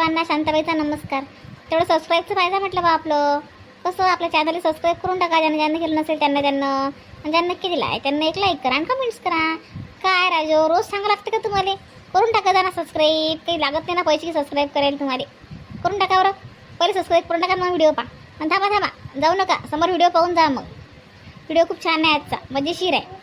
सर्वांना शांताबाईचा नमस्कार. तेवढं सबस्क्राईबचं पाहिजे म्हटलं बा आपलं. कसं आपल्या चॅनलला सबस्क्राईब करून टाका. ज्यांना ज्यांना केलं नसेल त्यांना त्यांना. आणि ज्यांना केलेलं आहे त्यांना एक लाईक करा आणि कमेंट्स करा. काय राजो रोज सांगा लागतं का तुम्हाला? करून टाका जा ना सबस्क्राईब काही लागत नाही ना पैसे की सबस्क्राईब करायला तुम्हाला. करून टाका बरं. पहिले सबस्क्राईब करून टाका मग व्हिडिओ पहा. आणि थांबा थांबा. जाऊ नका. समोर व्हिडिओ पाहून जा मग. व्हिडिओ खूप छान आहे आजचा. मजेशीर आहे.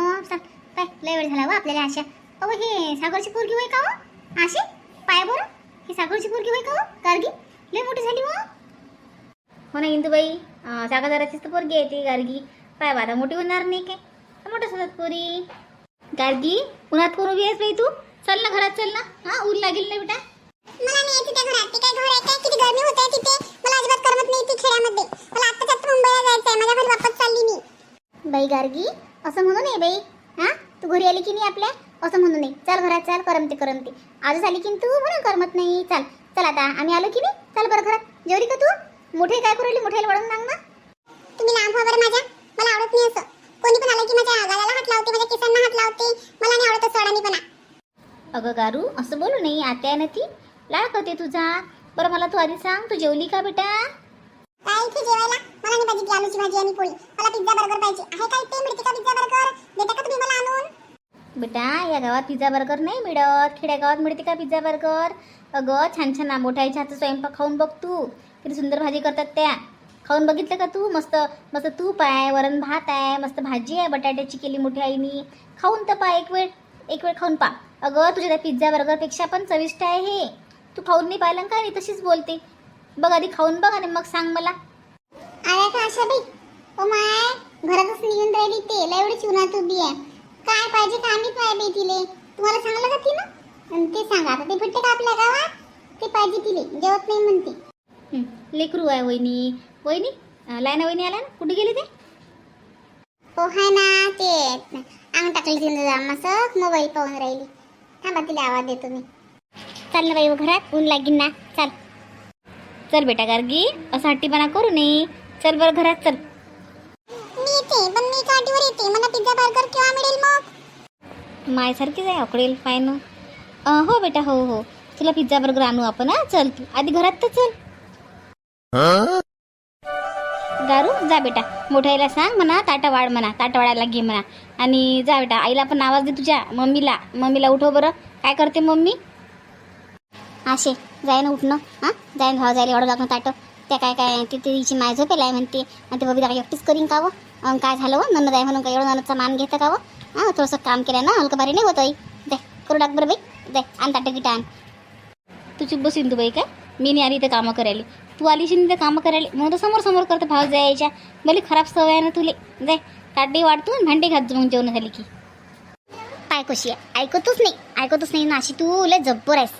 व चालणं चाल काय लय वेळ झाला व आपल्याला आशा. अहो हे सागरची पोरगी होय का हो? आशे पाय बरं ही सागरची पोरगी होय का हो? गार्गी लय मोठी झाली हो हो ना इंदुबाई सागरदाराचीच तर पोरगी आहे ती गार्गी. पाय बा आता मोठी होणार नाही काय? तर मोठंच होतात पोरी. गार्गी उन्हात कोण उभी आहेस बाई तू? चल ना घरात चल ना. हा ऊन लागेल ना बेटा. मला नाही घरात ते काय घर आहे काय? किती गरमी होत आहे तिथे. मला अजिबात करमत नाही इथे खेड्यामध्ये. मला आत्ताच आता मुंबईला जायचं आहे माझ्या घरी वापस चालली मी. बाई गार्गी असं म्हणू नये बाई. हा? तू घरी आली की नाही आपल्या? असं म्हणू नये. चल घरात चल करमते करमते. आजच आली की तू? म्हणून करमत नाही. चल चल आता. आम्ही आलो की नाही? चल बरं घरात. जेवली का तू? मोठे काय करू मोठ्याला वळून सांग ना. तुम्ही लांब व्हा बरं माझ्या. मला आवडत नाही असं. कोणी पण आलं की माझ्या गालाला हात लावते माझ्या केसांना हात लावते. मला नाही आवडत सोडानीपणा अगं गारू असं बोलू नाही आत्या ना ती. लाळ करते तुझा. बरं मला तू आधी सांग. तू जेवली का बेटा? काय इथे जेवायला पाहिजे आलूची भाजी आणि पोळी. मला पिझ्झा बर्गर पाहिजे. आहे काय ते मिळते का पिझ्झा बर्गर देता का तुम्ही मला आणून? बेटा या गावात पिझ्झा बर्गर नाही मिळत. खेड्यागावात मिळते का पिझ्झा बर्गर अगं छान छान मोठ्याच्या हातचा स्वयंपाक खाऊन बघ तू. किती सुंदर भाजी करतात त्या. खाऊन बघितलं का तू? मस्त मस्त तूप आहे वरण भात आहे मस्त भाजी आहे बटाट्याची केली मोठी आईनी. खाऊन तर पा एक वेळ एक वेळ खाऊन पा. अगं तुझ्या त्या पिझ्झा बर्गरपेक्षा पण चविष्ट आहे हे. तू खाऊन नाही पाहिलं का नाही तशीच बोलते? बघ आधी खाऊन बघ आणि मग सांग मला. आल्या का आशा बाई ओ माय घरातच निघून राहिली ते. लय एवढी उन्हात उभी आहे. काय पाहिजे का आम्ही पाय बाई तिले? तुम्हाला सांगलं का तिनं? आणि ते सांगा. आता ते भेटते का आपल्या गावात? ते पाहिजे तिले. जेवत नाही म्हणते. लेकरू आहे वहिनी. वहिनी लायना वहिनी आल्या ना? कुठे गेली ते? हो हाय ना ते अंग टाकली तिनं जामासक मोबाईल पाहून राहिली. थांबा तिला आवाज देतो मी. चाल ना बाई घरात. ऊन लागीन ना. चाल. चल बेटा गार्गी असं हट्टीपणा करू नये. चल बरं घरात चल. मी येते पण मी गाडीवर येते. मला पिझ्झा बर्गर केव्हा मिळेल मग? मायसारखीच आहे अकडेल पाय ना अं, हो बेटा हो हो. तुला पिझ्झा बर्गर आणू आपण हा? चल तू आधी घरात तर चल. गारू जा बेटा. मोठ्याला सांग म्हणा ताटा वाढ म्हणा ताटा वाढायला घे म्हणा. आणि जा बेटा आईला पण आवाज दे तुझ्या मम्मीला. मम्मीला उठव बरं. काय करते मम्मी? आशे जाय ना उठणं हां? जाय ना भाव जायला एवढं लागणं ताटं. त्या काय काय ती तिची माय झोपेला आहे म्हणते. आणि ते बबी काय एकटीच करीन का वं काय झालं व नन्नद आहे म्हणून काय एवढं ननदचा मान घेतं का वं हां थोडंसं काम केलं ना हलकं भारी नाही होत आई दे करू टाक बरं बाई. दे आण ताटं गिटा आण. तू चुप बसीन तू बाई काय मी नाही आली इथं कामं करायला. तू आलीशी इथं कामं करायला. मग तर समोर समोर करतं भाव जायच्या. भले खराब सवय आहे ना तुले. जाय ताटे वाढतो आणि भांडे घात मग जेवण झाली की. काय कशी आहे? ऐकतच नाही. ऐकतच नाही नाशी तू लय जब्बर आहेस.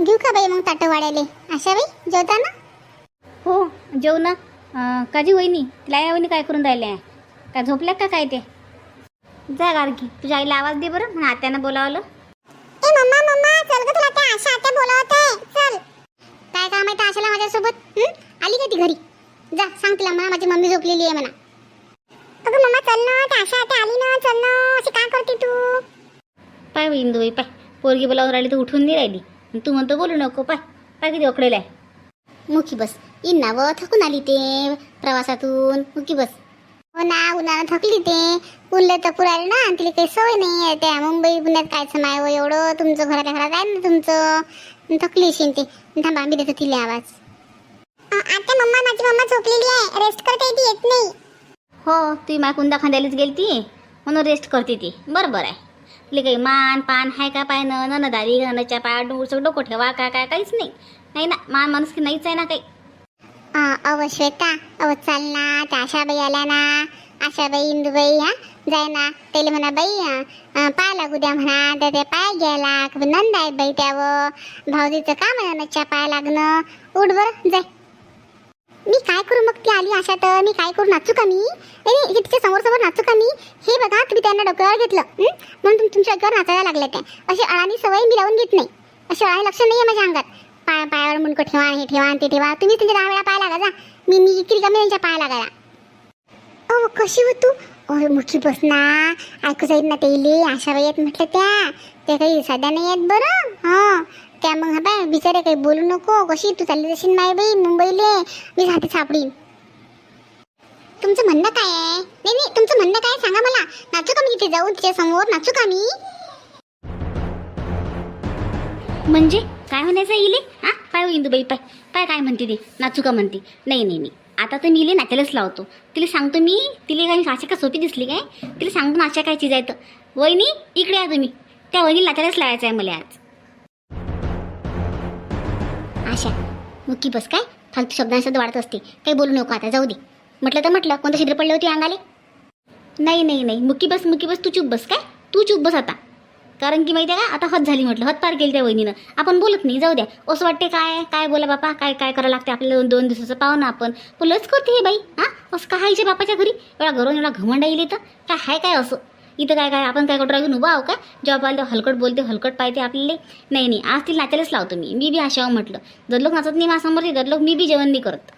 घेऊ का बाई मग ताटं वाढायले? आशा बाई जेवताना हो जेव ना काजी वहिनी तिला वहिनी काय करून राहिल्या? काय झोपल्या का काय ते? जा गारकी तुझ्या आईला आवाज दे बरं म्हणा आत्यानं बोलावलं. ए मम्मा मम्मा चल ग तुला त्या आशा आता बोलवत आहे चल. काय काम आहे त्या आशाला माझ्यासोबत? हं? आली का ती घरी? जा सांग तिला म्हणा माझी मम्मी झोपलेली आहे म्हणा. अगं मम्मा चल ना त्या आशा आता आली ना चल ना अशी काय करते तू? पाय इंदू पाय. पोरगी बोलावर राहिली तर उठून नाही राहिली. तू म्हणतो बोलू नको पाय. पाय किती अकडेल आहे. मुखी बस. इन्ना व थकून आली ते प्रवासातून. मुखी बस. हो ना उन्हाळ्यात थकली ते. उरले तर पुरायला ना आणि तिला काही सवय नाही आहे त्या. मुंबई पुण्यात काय समाय हो एवढं. तुमचं घराच्या घरात आहे ना तुमचं? थकली असेल ते. थांबा मी देतो तिला आवाज. आता मम्मा माझी मम्मा झोपलेली आहे. रेस्ट करता येते येत नाही. हो ती मा कुंदा खांद्यालाच गेली ती म्हणून रेस्ट करते ती. बरोबर आहे. तिला काही मान पान हाय का पाय न ननदारी ननच्या पाय डोसं डोकं ठेवा काय काय काहीच नाही. नाही ना मान माणूस की नाहीच आहे ना काही. अव श्वेता अव चाल ना त्या आशाबाई आल्या ना. आशाबाई इंदुबाई हा जाय ना. त्याला म्हणा बाई पाय लागू द्या म्हणा. त्या ते पाय घ्यायला नंद आहेत बाई त्याव भाऊजीचं काम आहे नच्या पाय लागणं. उठ बरं जाय. मी काय करू मग? ती आली आशा तर मी काय करू? नाचू का मी? नाही तिच्या समोर समोर नाचू का मी? हे बघा तुम्ही त्यांना डोक्यावर घेतलं. म्हणून तुम- तुमच्या डोक्यावर नाचायला लागले त्या. अशी अळानी सवय मी लावून घेत नाही. अशी अळानी लक्ष नाही आहे माझ्या अंगात. पाय पायावर मुंडकं ठेवा हे ठेवा आणि ते ठेवा. तुम्ही त्यांच्या दहा वेळा पाय लागा जा. मी मी इतकी कमी त्यांच्या पाय लागायला? अहो कशी हो तू? अरे मुठी बस ना. ऐकू जाईल ना तेले. आशा बाई आहेत म्हटलं त्या. त्या काही साध्या नाही आहेत बरं. हां. त्या मग हा बाय बिचारे काही बोलू नको. कशी तू चालली जाशील माय बाई मुंबईले? मी राहते सापडीन. तुमचं म्हणणं काय आहे? नाही नाही तुमचं म्हणणं काय सांगा मला. नाचू का मी तिथे जाऊ तिच्या समोर? नाचू का मी? म्हणजे? काय म्हणायचं इले? हा? पाय हो इंदुबाई पाय. पाय काय म्हणते ते? नाचू का म्हणते? नाही नाही नाही. आता तर मी इले नाचायलाच लावतो. तिला सांगतो मी तिला काही आशा का सोपी दिसली काय? तिला सांगतो ना काय चीज वहिनी इकडे या तुम्ही. त्या वहिनी नाचायलाच लावायचं आहे मला आज. आशा मुक्की बस काय? फालतू शब्दांशब्द वाढत असते. काही बोलू नको आता जाऊ दे. म्हटलं तर म्हटलं कोणतं छिद्र पडले होते अंगाले? नाही नाही नाही. मुक्की बस मुक्की बस तू चूप बस काय? तू चूप बस आता. कारण की माहिती आहे का आता हत झाली म्हटलं हत पार केली त्या वहिनीनं. आपण बोलत नाही जाऊ द्या. असं वाटते काय काय बोला बापा काय काय करावं लागते आपल्याला दोन दोन दिवसाचं पाहुणं आपण. बोलच करते हे बाई? हां? असं काय हिच्या बापाच्या घरी? एवढा घरून एवढा घमंडा येईल तर काय आहे काय असं? इथं काय काय? आपण काय कुठं राहून उभा आहो का? जेव्हा पाहिलं हलकट बोलते हलकट पाहते आपल्याला. नाही नाही आज ती नाचायलाच लावतो मी. मी बी आशाव म्हटलं. जर लोक नाचत नाही माझ्यासमोर जर लोक मी बी जेवण नाही करत.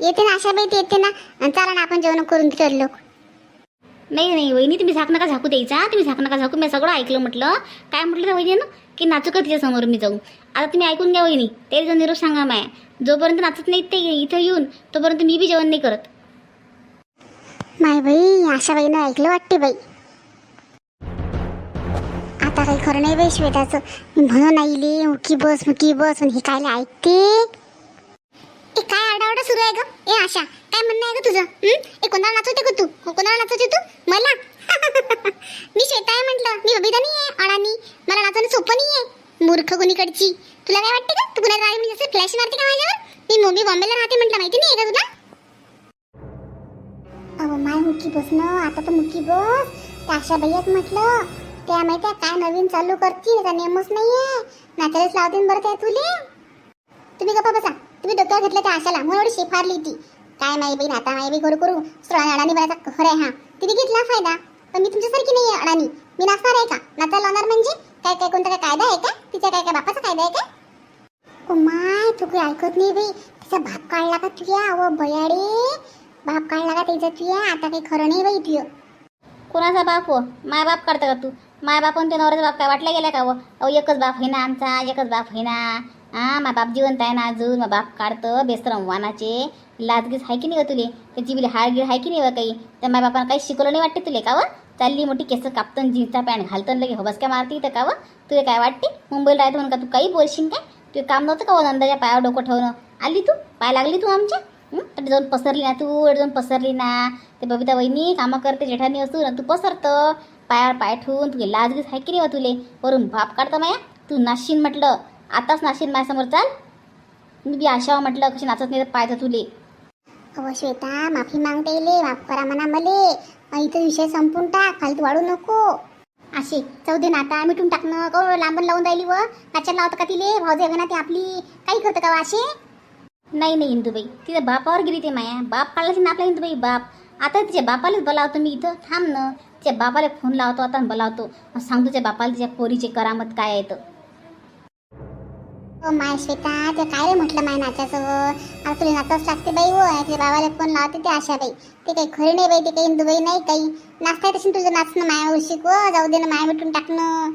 येते ना आशा बाई ते येते ना. चला ना आपण जेवण करून ठरलो नाही नाही वहिनी तुम्ही झाक नका झाकू द्यायचा. तुम्ही झाक नका झाकू. मी सगळं ऐकलं म्हटलं. काय म्हटलं त्या वहिनीनं? की नाचू का समोर मी जाऊ आता तुम्ही ऐकून घ्या वहिनी. ते जण निरोप सांगा माय. जोपर्यंत नाचत नाहीत ते इथं येऊन तोपर्यंत मी बी जेवण नाही करत. माय बाई अशा बाईनं ऐकलं वाटते बाई. आता काही खरं नाही बाई श्वेताचं. म्हणून आईले मुकी बस मुकी बस आणि हे कायला ऐकते? ए काय आडावडा सुरू आहे ग? ए आशा. काय म्हणणं आहे ग तुझं? हं? ए कोणाला नाचवते ग तू? कोणाला नाचवते तू? मला? मी श्वेता आहे म्हटलं. मी बबिता नाही आहे अडाणी. मला नाचवणं सोपं नाही आहे मूर्ख कोणीकडची तुला काय वाटते का तू पुण्यात राहिली म्हणजे असं फ्लॅश मारते का माझ्यावर? मी मुंबई बॉम्बेला राहते म्हटलं माहिती नाही आहे का तुला? अहो माय मुक्की बस ना. आता तर मुक्की बस. त्या आशा बाईत म्हटलं. त्या माहिती काय नवीन चालू करतील. त्याचा नेमच नाहीये. नाचायलाच लावतील बरं त्या तुले. तुम्ही गप्पा बसा. तुम्ही डोक्यावर घेतलं त्या आशाला. म्हणून एवढी शेफारली ती. काय माई बाई नाता माई बाई करू करू. स्ट्रॉंग अडाणी बनायचा खरं आहे हा. तिने घेतला फायदा. पण मी तुमच्यासारखी नाही आहे अडाणी. मी नाचणार आहे का? नाचायला लावणार म्हणजे? काय काय कोणता काय कायदा आहे का? तिचा काय काय बापाचा कायदा आहे का? ओ माय तू काही ऐकत नाही बाई. तिचा भाप काढला का तुझ्या? अव बयाडे. बाप काढला का त्याचा तुझ्या? आता काही खरं नाही बाई तुझं. कोणाचा बाप हो? माय बाप काढता का तू? माय बाप आणि ते नवऱ्याचा बाप काय? वाटला गेला का व अहो एकच बाप होईना ना आमचा एकच बाप होईना. ना हां मा बाप जिवंत आहे ना अजून. मा बाप काढतं बेसरम वानाचे. लाजगीस आहे की नाही ग तुले? त्याची बिली हारगीर आहे की नाही व काही? त्या माय बापानं काही शिकवलं नाही वाटते तुले का व? चालली मोठी केस कापतन जीन्सचा पॅन्ट घालतन लगे हबसक्या मारती तर का व? तुला काय वाटते? मुंबईला राहतो म्हणून का तू काही बोलशील काय? तुझं काम नव्हतं का व नंदाच्या पायावर डोकं ठेवणं? आली तू? पाय लागली तू आमच्या? तर जाऊन पसरली ना तू जाऊन पसरली ना. ते बबिता वहिनी कामं करते जेठानी असू ना तू पसरतं. पायावर पाय ठेवून तुझे लाजगीस आहे की नाही व तुले? वरून बाप काढतं माया? तू नाशीन म्हटलं. आताच नाशीन माझ्यासमोर चाल. मी बी आशा म्हटलं कशी नाचत नाही तर पाहायचं तुले. अहो श्वेता माफी मागता येईल माफ करा म्हणा मले. इथं विषय संपून टाक फालतू वाढू नको. अशी जाऊ दे ना आता मिटून टाकणं कौ लांबून लावून राहिली व. नाचायला लावतं का तिले? भाऊ ना ती आपली. काही करतं का असे नाही नाही इंदुबाई. तिच्या बापावर गेली ते माया. बाप काढला ना आपला इंदुबाई बाप. आता तिच्या बापालाच बोलावतो मी इथं. थांब ना. तिच्या बापाला फोन लावतो आता बोलावतो. सांगतो तिच्या बापाला तिच्या पोरीची करामत काय आहे तर हो माय श्वेता ते काय रे म्हटलं माय नाचाचं? आता तुला नाचाच लागते बाई हो तुझ्या बाबाला फोन लावते ते आशा बाई. ते काही खरी नाही बाई ते काही दुबई नाही काही. नाचता तशी तुझं नाचणं मायावर शिकव हो. जाऊ दे ना माया मिटून टाकणं.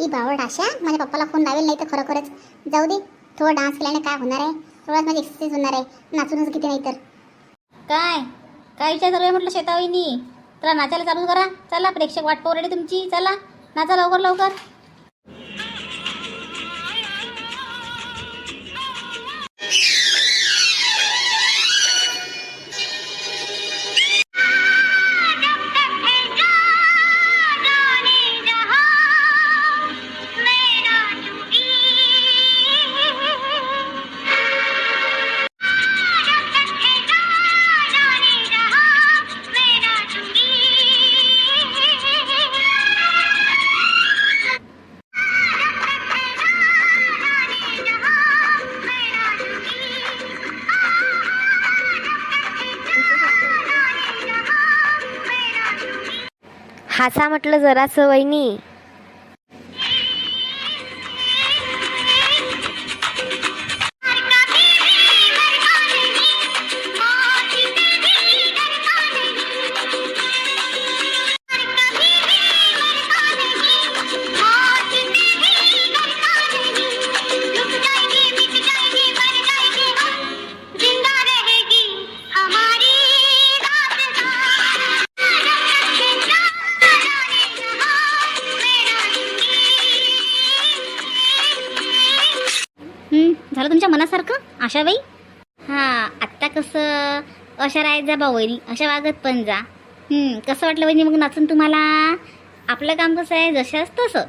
ही बावड आशा माझ्या पप्पाला फोन लावेल नाही तर खरोखरच. जाऊ दे थोडं डान्स केल्याने काय होणार आहे? थोडाच माझी एक्सरसाइज होणार आहे. नाचूनच किती नाही तर. काय? काय विचार चालू आहे म्हटलं शेतावईनी चला नाचायला चालू करा. चला प्रेक्षक वाट पोरडी तुमची. चला नाचा लवकर लवकर. हासा म्हटलं जरासं वहिनी. मला तुमच्या मनासारखं? आशाबाई? हां आत्ता कसं? अशा राहत जा बा वैरी अशा वागत पण जा. कसं वाटलं वहिनी मग नाचून तुम्हाला? आपलं काम कसं आहे? जशाच तसं.